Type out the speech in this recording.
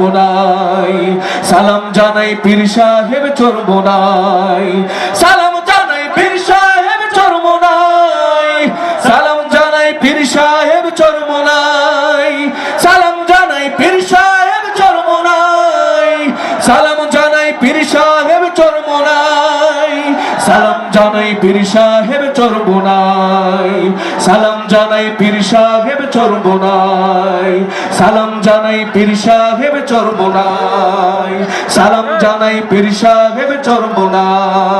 চরমোনাই সালাম জানাই পীর সাহেব নাই। সালাম জানাই পীর সাহেব চরমোনাই সালাম জানাই পীর সাহেব চরমোনাই সালাম জানাই পীর সাহেব চরমোনাই সালাম জানাই পীর সাহেব সালাম জানাই পীর সাহেব চরমোনাই। সালাম জানাই পীর সাহেব চরমোনাই। সালাম জানাই পীর সাহেব চরমোনাই। সালাম জানাই পীর সাহেব চরব সালাম